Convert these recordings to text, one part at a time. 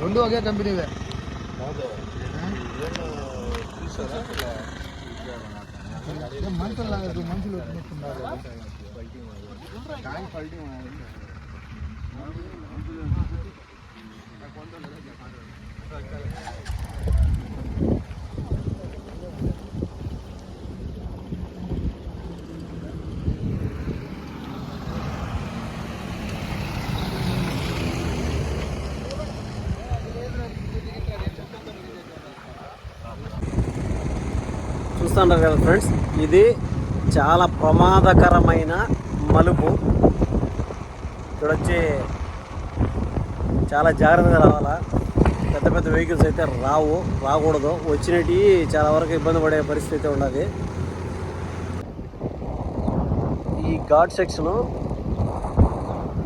రెండు ఒకే కంపెనీవే మనుషులు లాగా మనుషులు వచ్చినట్టున్నారు చూస్తున్నారు కదా ఫ్రెండ్స్ ఇది చాలా ప్రమాదకరమైన మలుపు. ఇక్కడొచ్చి చాలా జాగ్రత్తగా రావాలా? పెద్ద పెద్ద వెహికల్స్ అయితే రావు రాకూడదు. వచ్చినవి చాలా వరకు ఇబ్బంది పడే పరిస్థితి ఉన్నది. ఈ ఘాట్ సెక్షను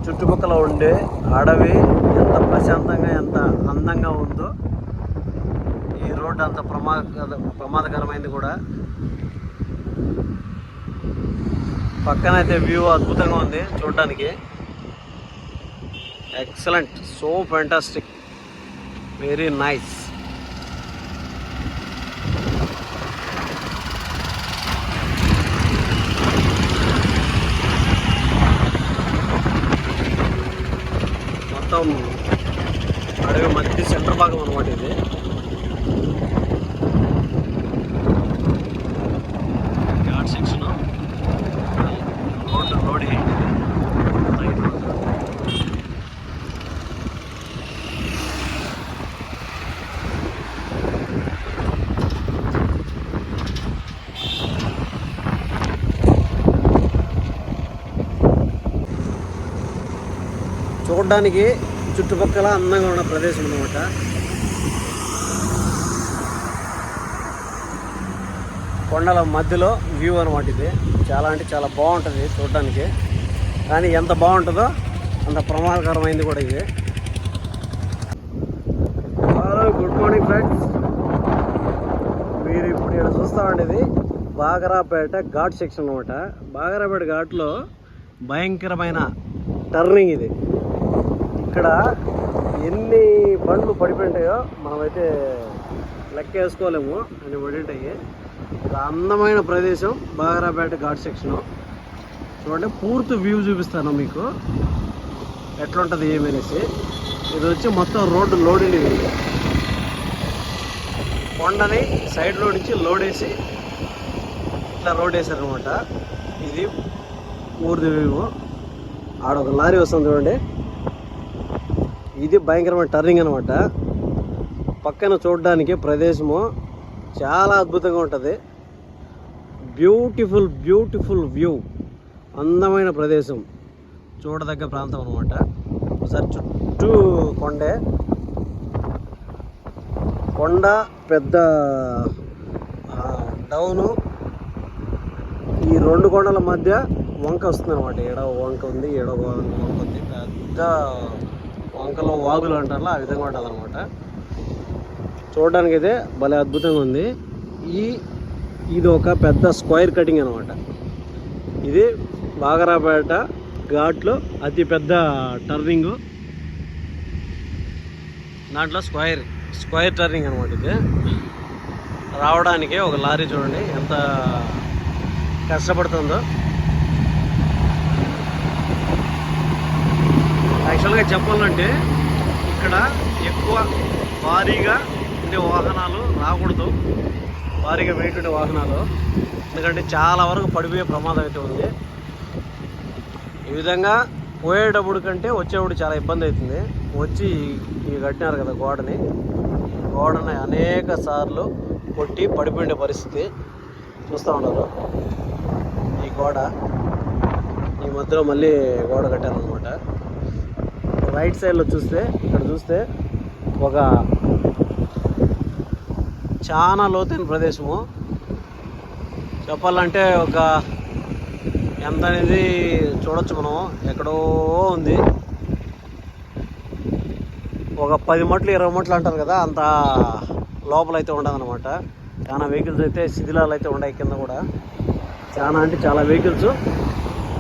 చుట్టుపక్కల ఉండే అడవి ఎంత ప్రశాంతంగా ఎంత అందంగా ఉందో రోడ్డు అంత ప్రమాద ప్రమాదకరమైంది కూడా. పక్కనైతే వ్యూ అద్భుతంగా ఉంది చూడడానికి. Excellent so fantastic very nice మొత్తం అడవి మధ్య సెంటర్ భాగం అనమాట ఇది ghat section road road right చూడడానికి చుట్టుపక్కల అందంగా ఉన్న ప్రదేశం అనమాట కొండల మధ్యలో వ్యూ అనమాట ఇది. చాలా అంటే చాలా బాగుంటుంది చూడడానికి. కానీ ఎంత బాగుంటుందో అంత ప్రమాదకరమైంది కూడా ఇది. హలో గుడ్ మార్నింగ్ ఫ్రెండ్స్ మీరు ఇప్పుడు ఇక్కడ చూస్తా ఉండేది బాగరాపేట ఘాట్ సెక్షన్ అనమాట బాగరాపేట ఘాట్లో భయంకరమైన టర్నింగ్ ఇది. ఇక్కడ ఎన్ని బండ్లు పడిపోయింటాయో మనమైతే లెక్క వేసుకోలేము అని పడింటాయి. ఒక అందమైన ప్రదేశం బాగరాపేట ఘాట్ సెక్షన్. చూడండి పూర్తి వ్యూ చూపిస్తాను మీకు. ఎట్లుంటుంది ఏమనేసి ఇది వచ్చి మొత్తం రోడ్డు లోడింగ్ ఇది. కొండని సైడ్లో నుంచి లోడ్ వేసి ఇట్లా రోడ్ వేసారనమాట ఇది పూర్తి వ్యూ. ఆడ ఒక లారీ వస్తుంది చూడండి. ఇది భయంకరమైన టర్నింగ్ అనమాట పక్కన చూడడానికి ప్రదేశము చాలా అద్భుతంగా ఉంటుంది. బ్యూటిఫుల్ బ్యూటిఫుల్ వ్యూ అందమైన ప్రదేశం. చూడదగ్గ ప్రాంతం అనమాట ఒకసారి చుట్టూ కొండే. కొండ పెద్ద డౌను. ఈ రెండు కొండల మధ్య వంక వస్తుంది అనమాట ఎడ వంక ఉంది ఎడ వంక ఉంది. పెద్ద వంకలో వాగులు అంటారు ఆ విధంగా ఉంటుంది అనమాట చూడడానికి అయితే భలే అద్భుతంగా ఉంది. ఈ ఇది ఒక పెద్ద స్క్వైర్ కటింగ్ అనమాట ఇది బాగరాపేట ఘాట్లో అతి పెద్ద టర్నింగ్. దాంట్లో స్క్వైర్ స్క్వైర్ టర్నింగ్ అనమాట ఇది. రావడానికి ఒక లారీ చూడండి ఎంత కష్టపడుతుందో. యాక్చువల్గా చెప్పాలంటే ఇక్కడ ఎక్కువ భారీగా ఉండే వాహనాలు రాకూడదు. భారీగా వెయిట్ ఉండే వాహనాలు. ఎందుకంటే చాలా వరకు పడిపోయే ప్రమాదం అయితే ఉంది. ఈ విధంగా పోయేటప్పుడు కంటే వచ్చేటప్పుడు చాలా ఇబ్బంది అవుతుంది. వచ్చి ఈ కట్టినారు కదా గోడని. గోడని అనేక సార్లు కొట్టి పడిపోయిన పరిస్థితి చూస్తూ ఉన్నారు. ఈ గోడ ఈ మధ్యలో మళ్ళీ గోడ కట్టారనమాట రైట్ సైడ్లో చూస్తే ఇక్కడ చూస్తే ఒక చాలా లోతైన ప్రదేశము. చెప్పాలంటే ఒక ఎంత అనేది చూడొచ్చు మనం ఎక్కడో ఉంది. ఒక పది మట్లు ఇరవై మట్లు అంటారు కదా అంత లోపల అయితే చాలా వెహికల్స్ అయితే శిథిలాలు అయితే ఉన్నాయి కింద కూడా. చాలా అంటే చాలా వెహికల్స్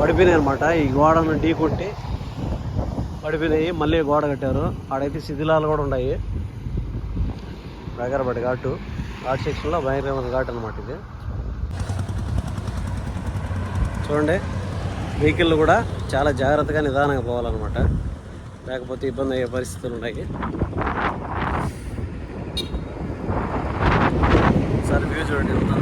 పడిపోయినాయి అనమాట ఈ గోడను ఢీ కొట్టి పడిపోయినాయి మళ్ళీ గోడ కట్టారు. ఆడైతే శిథిలాలు కూడా ఉన్నాయి. బేగరపడి ఘాటు. ఘాట్ సెక్షన్లో భయంకరమైన ఘాట్ అనమాట ఇది. చూడండి వెహికల్ కూడా చాలా జాగ్రత్తగా నిదానంగా పోవాలన్నమాట. లేకపోతే ఇబ్బంది అయ్యే పరిస్థితులు ఉన్నాయి. సార్ వ్యూ చూడండి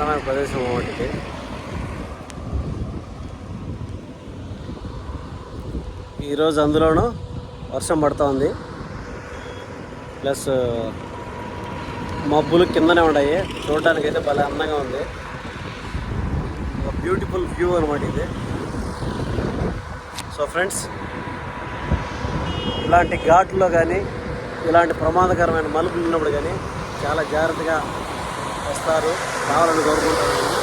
అందమైన ప్రదేశం ఒకటి. ఈరోజు అందులోనూ వర్షం పడుతుంది. ప్లస్ మబ్బులు కిందనే ఉన్నాయి చూడడానికి అయితే భలే అందంగా ఉంది. బ్యూటిఫుల్ వ్యూ అనమాట ఇది. సో ఫ్రెండ్స్ ఇలాంటి ఘాట్లో కానీ ఇలాంటి ప్రమాదకరమైన మలుపులు ఉన్నప్పుడు కానీ చాలా జాగ్రత్తగా వస్తారు రావాలని కోరుకుంటున్నాను.